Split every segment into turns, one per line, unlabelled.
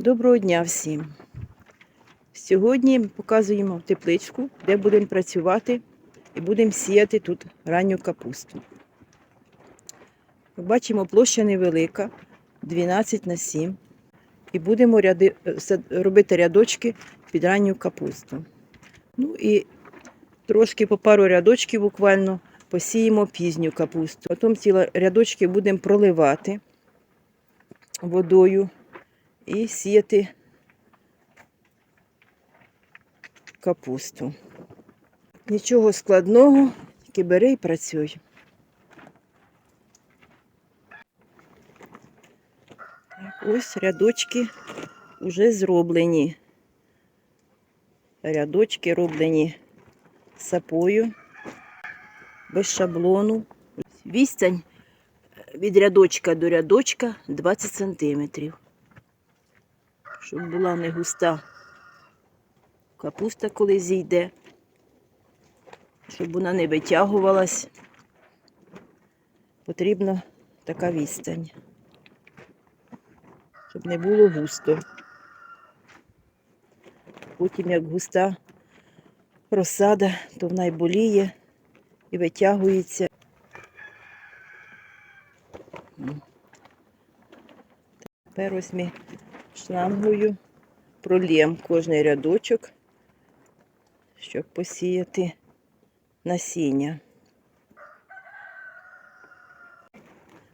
Доброго дня всім! Сьогодні показуємо тепличку, де будемо працювати і будемо сіяти тут ранню капусту. Бачимо, площа невелика, 12 на 7. І будемо ряди, е, робити рядочки під ранню капусту. Ну і трошки по пару рядочків буквально посіємо пізню капусту. Потім ці рядочки будемо проливати водою і сіяти капусту. Нічого складного, тільки бери і працюй. Ось рядочки вже зроблені. Рядочки роблені сапою, без шаблону. Відстань від рядочка до рядочка 20 сантиметрів щоб була не густа капуста, коли зійде, щоб вона не витягувалась. Потрібна така відстань, щоб не було густо. Потім, як густа розсада, то вона й боліє і витягується. Тепер ось ми шлангою пролєм кожний рядочок, щоб посіяти насіння.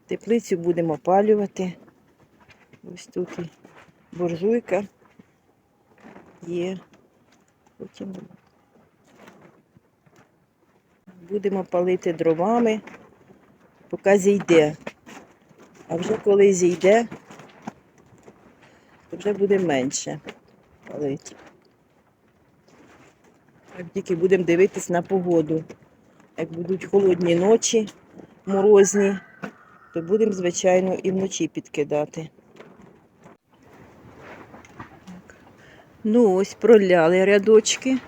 Теплицю будемо опалювати. Ось тут і буржуйка є. Потім будемо палити дровами, поки зійде. А вже коли зійде, вже буде менше палити. Так тільки будемо дивитись на погоду. Як будуть холодні ночі, морозні, то будемо, звичайно, і вночі підкидати. Ну, ось проляли рядочки.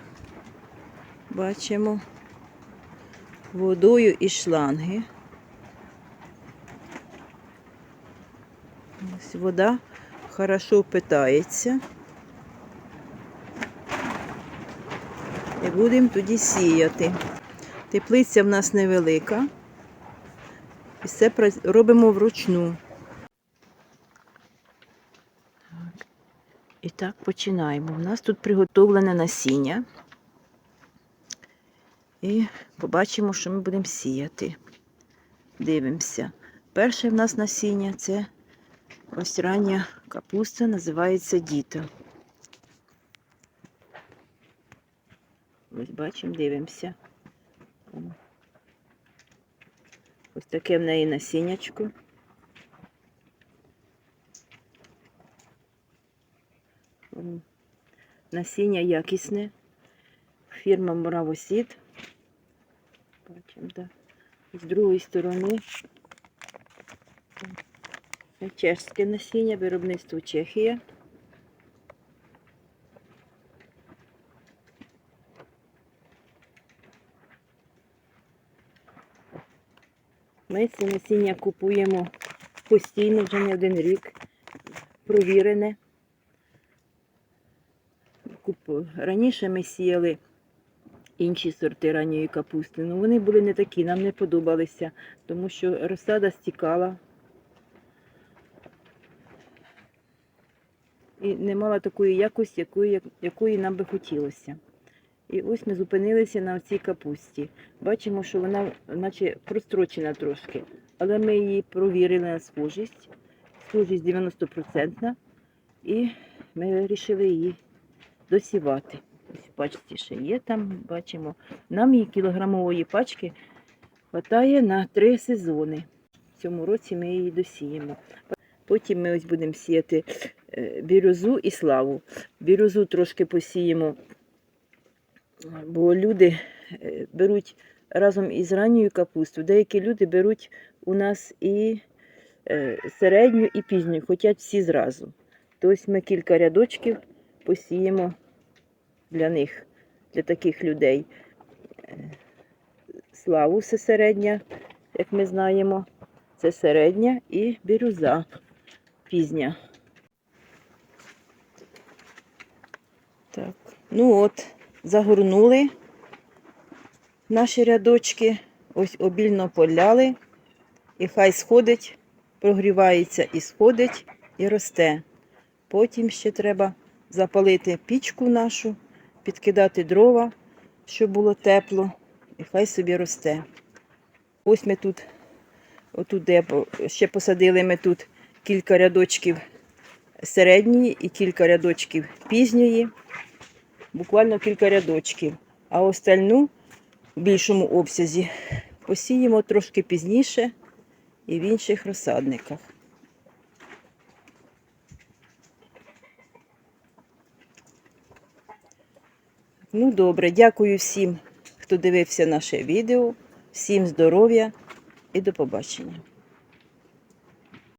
Бачимо водою і шланги. Ось вода хорошо впитається. І будемо тоді сіяти. Теплиця в нас невелика. І все робимо вручну. Так. І так починаємо. У нас тут приготовлене насіння. І побачимо, що ми будемо сіяти. Дивимося. Перше в нас насіння це Ось рання капуста називається діто. Ось бачимо, дивимося. Ось таке в неї насіннячко. Насіння якісне. Фірма Моравосід. Бачимо, так. З другої сторони Чешське насіння, виробництво Чехія. Ми це насіння купуємо постійно, вже не один рік. Провірене. Раніше ми сіяли інші сорти ранньої капусти, але вони були не такі, нам не подобалися, тому що розсада стікала. І не мала такої якості, якої, якої нам би хотілося. І ось ми зупинилися на цій капусті. Бачимо, що вона наче прострочена трошки, але ми її провірили на схожість. Схожість 90%. І ми вирішили її досівати. Ось пачці ще є там, бачимо. Нам її кілограмової пачки вистачає на три сезони. В цьому році ми її досіємо. Потім ми ось будемо сіяти е, бірюзу і славу. Бірюзу трошки посіємо, бо люди е, беруть разом із ранньою капустою. Деякі люди беруть у нас і е, середню, і пізню, хочуть всі зразу. То ось ми кілька рядочків посіємо для них, для таких людей. Е, Славу це середня, як ми знаємо. Це середня і бірюза пізня. Ну от, загорнули наші рядочки, ось обільно поляли, і хай сходить, прогрівається і сходить, і росте. Потім ще треба запалити пічку нашу, підкидати дрова, щоб було тепло, і хай собі росте. Ось ми тут, отут, де ще посадили ми тут кілька рядочків середньої і кілька рядочків пізньої. Буквально кілька рядочків. А остальну в більшому обсязі посіємо трошки пізніше і в інших розсадниках. Ну, добре, дякую всім, хто дивився наше відео. Всім здоров'я і до побачення.